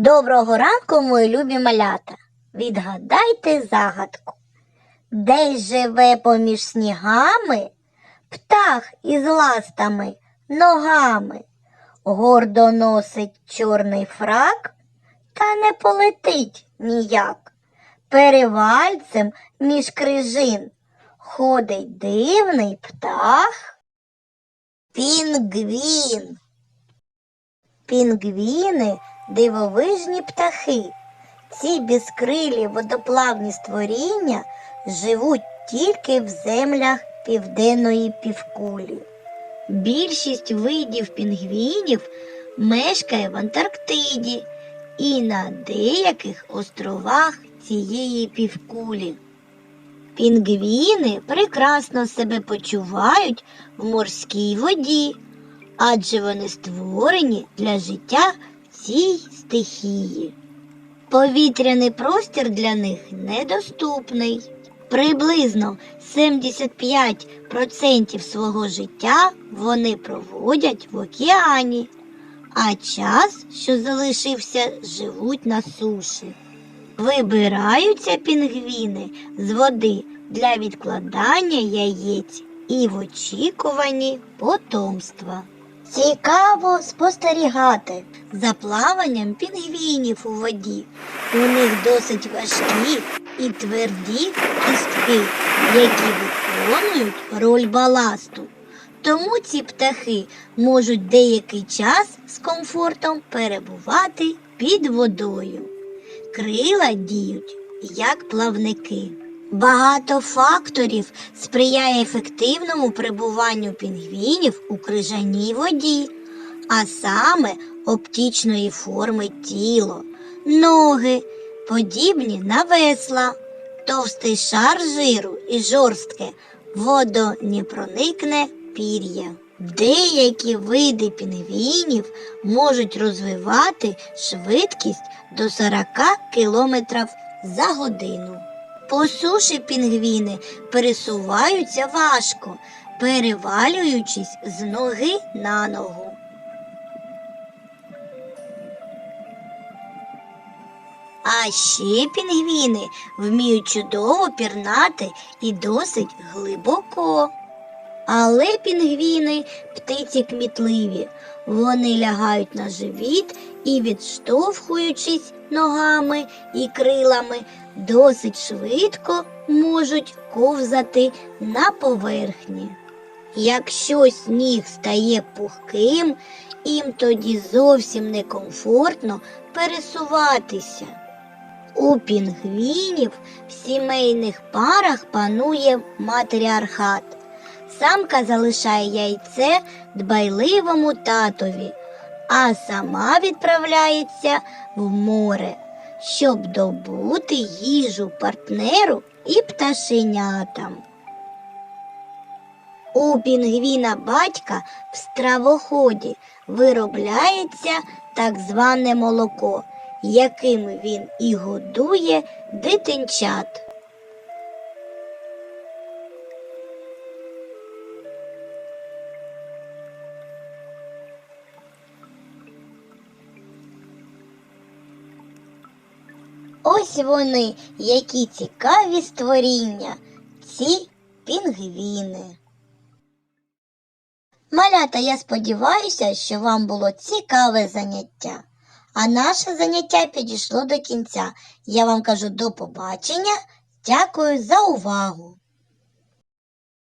Доброго ранку, мої любі малята. Відгадайте загадку. Десь живе поміж снігами птах із ластами ногами, гордо носить чорний фрак, та не полетить ніяк. Перевальцем між крижин ходить дивний птах. Пінгвін. Пінгвіни дивовижні птахи. Ці безкрилі водоплавні створіння живуть тільки в землях південної півкулі. Більшість видів пінгвінів мешкає в Антарктиді і на деяких островах цієї півкулі. Пінгвіни прекрасно себе почувають в морській воді, адже вони створені для життя цій стихії. Повітряний простір для них недоступний. Приблизно 75% свого життя вони проводять в океані, а час, що залишився, живуть на суші. Вибираються пінгвіни з води для відкладання яєць і в очікуванні потомства. Цікаво спостерігати за плаванням пінгвінів у воді. У них досить важкі і тверді кістки, які виконують роль баласту. Тому ці птахи можуть деякий час з комфортом перебувати під водою. Крила діють як плавники. Багато факторів сприяє ефективному перебуванню пінгвінів у крижаній воді, а саме оптичної форми тіло, ноги, подібні на весла, товстий шар жиру і жорстке водонепроникне пір'я. Деякі види пінгвінів можуть розвивати швидкість до 40 км за годину. По суші пінгвіни пересуваються важко, перевалюючись з ноги на ногу. А ще пінгвіни вміють чудово пірнати і досить глибоко. Але пінгвіни птиці кмітливі. Вони лягають на живіт і, відштовхуючись ногами і крилами, досить швидко можуть ковзати на поверхні. Якщо сніг стає пухким, їм тоді зовсім некомфортно пересуватися. У пінгвінів в сімейних парах панує матріархат. Самка залишає яйце дбайливому татові, а сама відправляється в море, щоб добути їжу партнеру і пташенятам. У пінгвіна батька в стравоході виробляється так зване молоко, яким він і годує дитинчат. Ось вони, які цікаві створіння, ці пінгвіни. Малята, я сподіваюся, що вам було цікаве заняття. А наше заняття підійшло до кінця. Я вам кажу до побачення. Дякую за увагу!